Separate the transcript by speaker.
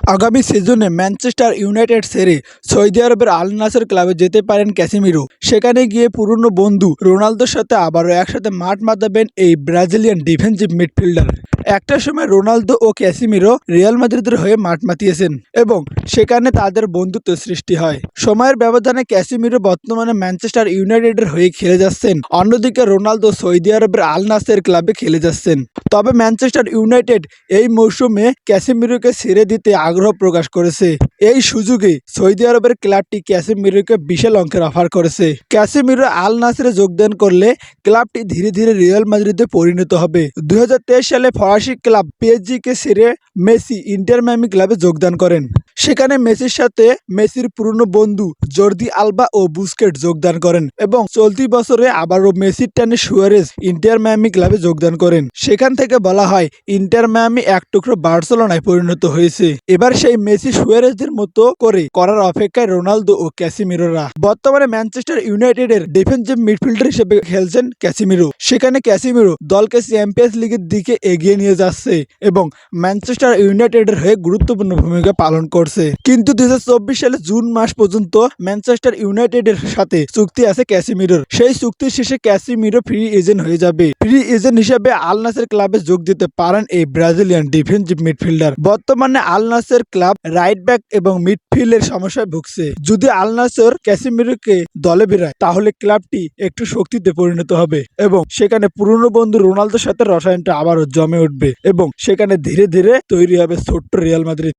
Speaker 1: আগামী সিজনে Manchester United সেরে সৌদি আরবের আল নাসের ক্লাবে যেতে পারেন ক্যাসিমিরো। সেখানে গিয়ে পুরনো বন্ধু রোনালদোর সাথে আবারও একসাথে মাঠ মাতাবেন এই ব্রাজিলিয়ান ডিফেন্সিভ মিডফিল্ডার। একটা সময় রোনালদো ও ক্যাসিমিরো রিয়াল মাদ্রিদের হয়ে মাঠ মাতিয়েছেন এবং সেখানে তাদের বন্ধুত্ব সৃষ্টি হয়। সময়ের ব্যবধানে ক্যাসিমিরো বর্তমানে ম্যানচেস্টার ইউনাইটেডের হয়ে খেলে যাচ্ছেন। অন্যদিকে রোনালদো সৌদি আরবের আল নাসের ক্লাবে খেলে যাচ্ছেন। তবে ম্যানচেস্টার ইউনাইটেড এই মৌসুমে ক্যাসিমিরোকে ছেড়ে দিতে আগ্রহ প্রকাশ করেছে। এই সুযোগে সৌদি আরবের ক্লাবটি ক্যাসিমিরোকে বিশাল অঙ্কের অফার করেছে। ক্যাসিমিরো আল নাসরে যোগদান করলে ক্লাবটি ধীরে ধীরে রিয়াল মাদ্রিদে পরিণত হবে। দুই সালে ফরাসি ক্লাব পিএসজি কে ছেড়ে মেসি ইন্টার মায়ামি ক্লাবে যোগদান করেন। সেখানে মেসির সাথে মেসির পুরনো বন্ধু জর্দি আলবা ও বুস্কেট যোগদান করেন এবং চলতি বছরে আবারও মেসির টানে সুয়ারেজ ইন্টার মায়ামি ক্লাবে যোগদান করেন। সেখান থেকে বলা হয়, ইন্টার মায়ামি এক টুকরো বার্সেলোনায় পরিণত হয়েছে। এবার সেই মেসি সুয়ারেজদের মতো করে করার অপেক্ষায় রোনালদো ও ক্যাসিমিরোরা। বর্তমানে ম্যানচেস্টার ইউনাইটেডের ডিফেন্সিভ মিডফিল্ডার হিসেবে খেলছেন ক্যাসিমিরো। সেখানে ক্যাসিমিরো দলকে চ্যাম্পিয়ন্স লিগের দিকে এগিয়ে নিয়ে যাচ্ছে এবং ম্যানচেস্টার ইউনাইটেডের হয়ে গুরুত্বপূর্ণ ভূমিকা পালন করছে। কিন্তু দুই সালে জুন মাস পর্যন্ত ম্যানচেস্টার ইউনাইটেডের সাথে চুক্তি আছে ক্যাসিমিরোর। সেই চুক্তির শেষে ক্যাসিমিরো ফ্রি এজেন্ট হয়ে যাবে। ফ্রি এজেন্ট হিসেবে আল নাসের ক্লাবে যোগ দিতে পারেন এই ব্রাজিলিয়ান ডিফেন্সিভ মিডফিল্ডার বর্তমানে Al Nassr club right back এবং মিডফিল্ডের সমস্যায় ভুগছে। যদি আলনাসর ক্যাসিমিরোকে দলে বেরায় তাহলে ক্লাবটি একটু শক্তিতে পরিণত হবে এবং সেখানে পুরনো বন্ধু রোনালদোর সাথে রসায়নটা আবারও জমে উঠবে এবং সেখানে ধীরে ধীরে তৈরি হবে ছোট্ট রিয়াল মাদ্রিদ।